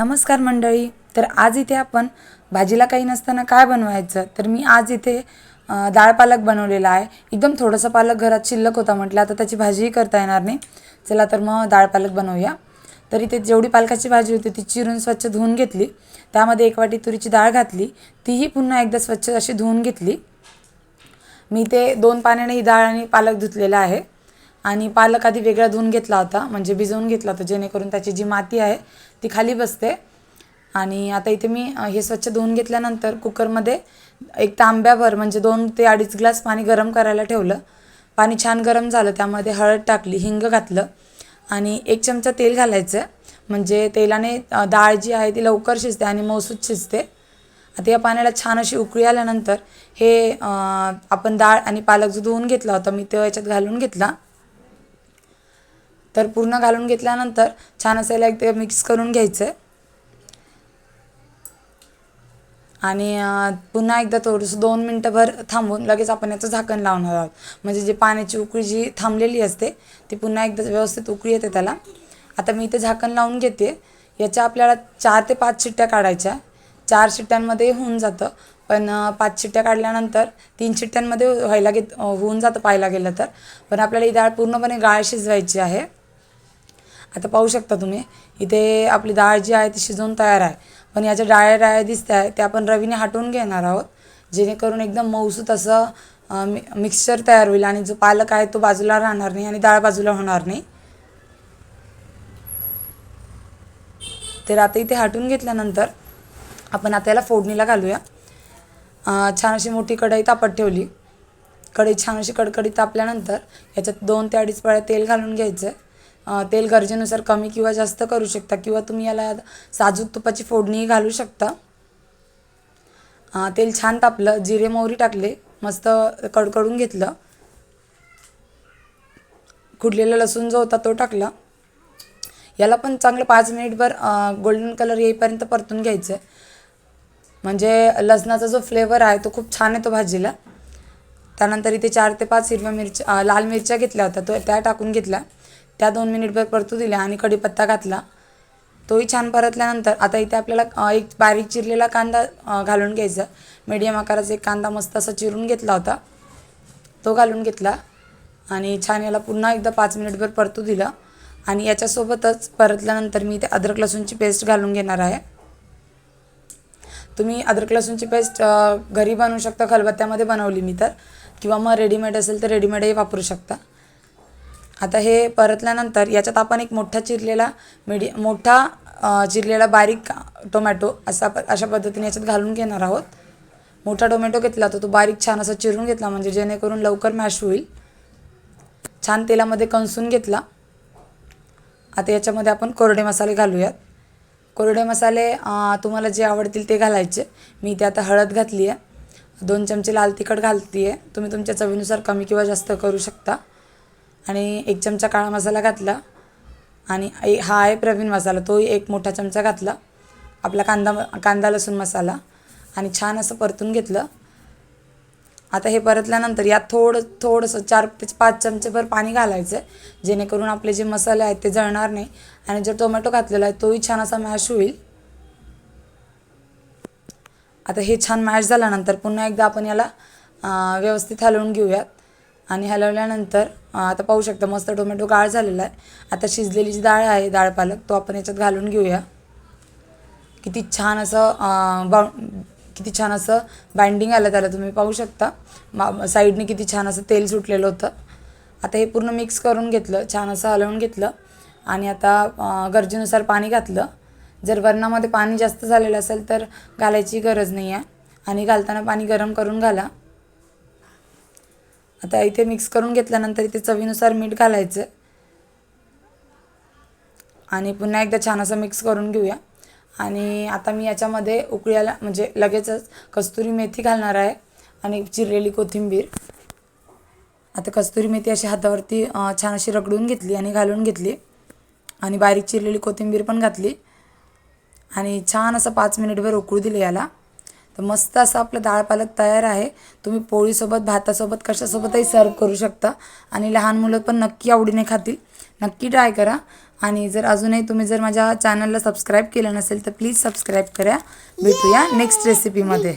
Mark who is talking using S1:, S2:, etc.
S1: नमस्कार मंडळी. तर आज इथे आपण भाजीला काही नसताना काय बनवायचं? तर मी आज इथे डाळ पालक बनवलेला आहे. एकदम थोडंसं पालक घरात शिल्लक होता म्हटलं आता त्याची भाजीही करता येणार नाही. चला तर मग डाळ पालक बनवूया. तर इथे जेवढी पालकाची भाजी होती ती चिरून स्वच्छ धुवून घेतली. त्यामध्ये एक वाटी तुरीची डाळ घातली. तीही पुन्हा एकदा स्वच्छ अशी धुवून घेतली. मी ते दोन पाण्याने ही डाळ आणि पालक धुतलेला आहे. आणि पालक आधी वेगळा धुवून घेतला होता म्हणजे भिजवून घेतला होता जेणेकरून त्याची जी माती आहे ती खाली बसते. आणि आता इथे मी हे स्वच्छ धुवून घेतल्यानंतर कुकरमध्ये एक तांब्याभर म्हणजे दोन ते अडीच ग्लास पाणी गरम करायला ठेवलं. पाणी छान गरम झालं त्यामध्ये हळद टाकली हिंग घातलं आणि एक चमचा तेल घालायचं. म्हणजे तेलाने डाळ जी आहे ती लवकर शिजते आणि मौसूद शिजते. आता या पाण्याला छान अशी उकळी आल्यानंतर हे आपण डाळ आणि पालक जो धुवून घेतला होता मी तो याच्यात घालून घेतला. तर पूर्ण घालून घेतल्यानंतर छान असायला एक एकदा मिक्स करून घ्यायचं. आहे आणि पुन्हा एकदा थोडंसं दोन मिनटंभर थांबून लगेच आपण याचं झाकण लावणार आहोत. म्हणजे जे पाण्याची उकळी जी थांबलेली असते ती पुन्हा एकदा व्यवस्थित उकळी येते त्याला. आता मी इथे झाकण लावून घेते. याच्या आपल्याला चार ते पाच शिट्ट्या काढायच्या. चार शिट्ट्यांमध्ये होऊन जातं. पण पाच शिट्ट्या काढल्यानंतर तीन शिट्ट्यांमध्ये व्हायला घेत होऊन जातं पाहायला गेलं तर. पण आपल्याला ही डाळ पूर्णपणे गाळ शिजवायची आहे. आता पाहू शकता तुम्ही इथे आपली डाळ जी आहे ती शिजवून तयार आहे. पण याच्या डाळ्या डाळ्या दिसत आहे त्या आपण रवीने हटवून घेणार आहोत जेणेकरून एकदम मऊसूत असं मि मिक्सचर तयार होईल आणि जो पालक आहे तो बाजूला राहणार नाही आणि डाळ बाजूला होणार नाही. तर आता इथे हटवून घेतल्यानंतर आपण आता याला फोडणीला घालूया. छान अशी मोठी कढई तापत ठेवली. कढई छान अशी कडकडीत तापल्यानंतर याच्यात दोन ते अडीच पळ्या तेल घालून घ्यायचं. तेल गरजेनुसार कमी किंवा जास्त करू शकता किंवा तुम्ही याला साजूक तुपाची फोडणीही घालू शकता. तेल छान तापलं जिरे मोहरी टाकले मस्त कडकडून घेतलं. खुडलेला लसूण जो होता तो टाकला. याला पण चांगलं पाच मिनिटभर गोल्डन कलर येईपर्यंत परतून घ्यायचं आहे म्हणजे लसणाचा जो फ्लेवर आहे तो खूप छान येतो भाजीला. त्यानंतर इथे चार ते पाच हिरव्या मिरच्या लाल मिरच्या घेतल्या होत्या तो त्या टाकून घेतल्या. त्या दोन मिनिटभर परतू दिल्या आणि कढीपत्ता घातला. तोही छान परतल्यानंतर आता इथे आपल्याला एक बारीक चिरलेला कांदा घालून घ्यायचा. मीडियम आकाराचा एक कांदा मस्त असा चिरून घेतला होता. तो घालून घेतला आणि छान याला पुन्हा एकदा पाच मिनिटभर परतू दिलं. आणि याच्यासोबतच परतल्यानंतर मी इथे अद्रक लसूणची पेस्ट घालून घेणार आहे. तुम्ही अद्रक लसूणची पेस्ट घरी बनवू शकता खलबत्त्यामध्ये बनवली मी तर. किंवा मग रेडीमेड असेल तर रेडीमेडही वापरू शकता. आता हे परतल्यानंतर याच्यात आपण एक मोठा चिरलेला मिडी मोठा चिरलेला बारीक टोमॅटो असा प अशा पद्धतीने याच्यात घालून घेणार आहोत. मोठा टोमॅटो घेतला तर तो बारीक छान असा चिरून घेतला म्हणजे जेणेकरून लवकर मॅश होईल. छान तेलामध्ये कणसून घेतला. आता याच्यामध्ये आपण कोरडे मसाले घालूयात. कोरडे मसाले तुम्हाला जे आवडतील ते घालायचे. मी ते आता हळद घातली आहे दोन चमचे लाल तिखट घालते आहे तुम्ही तुमच्या चवीनुसार कमी किंवा जास्त करू शकता. आणि एक चमचा काळा मसाला घातला. आणि हा आहे प्रवीण मसाला तोही एक मोठा चमचा घातला. आपला कांदा कांदा लसूण मसाला. आणि छान असं परतून घेतलं. आता हे परतल्यानंतर यात थोडं थोडंसं चार ते पाच चमचेभर पाणी घालायचं आहे जेणेकरून आपले जे मसाले आहेत ते जळणार नाही. आणि जो टोमॅटो घातलेला आहे तोही छान असा मॅश होईल. आता हे छान मॅश झाल्यानंतर पुन्हा एकदा आपण याला व्यवस्थित हलवून घेऊयात. आणि हलवल्यानंतर आता पाहू शकता मस्त टोमॅटो गाळ झालेला आहे. आता शिजलेली जी डाळ आहे डाळ पालक तो आपण याच्यात घालून घेऊया. किती छान असं अं, बाउ किती छान असं बाइंडिंग आलं त्याला तुम्ही पाहू शकता. मा साईडने किती छान असं तेल सुटलेलं होतं. आता हे पूर्ण मिक्स करून घेतलं छान असं हलवून घेतलं. आणि आता गरजेनुसार पाणी घातलं. जर वरणामध्ये पाणी जास्त झालेलं असेल तर घालायची गरज नाही आहे आणि घालताना पाणी गरम करून घाला. आता इथे मिक्स करून घेतल्यानंतर इथे चवीनुसार मीठ घालायचं. आणि पुन्हा एकदा छान असं मिक्स करून घेऊया. आणि आता मी याच्यामध्ये उकळ्याला म्हणजे लगेचच कस्तुरी मेथी घालणार आहे आणि चिरलेली कोथिंबीर. आता कस्तुरी मेथी अशी हातावरती छान अशी रगडून घेतली आणि घालून घेतली. आणि बारीक चिरलेली कोथिंबीर पण घातली. आणि छान असं पाच मिनिटभर उकळू दिले याला. तर मस्त असं आपलं डाळ पालक तयार आहे. तुम्ही पोळीसोबत भातासोबत कशासोबतही सर्व करू शकता. आणि लहान मुलं पण नक्की आवडीने खातील. नक्की ट्राय करा. आणि जर अजूनही तुम्ही जर माझ्या चॅनलला सबस्क्राईब केलं नसेल तर प्लीज सबस्क्राईब करा. भेटूया नेक्स्ट रेसिपीमध्ये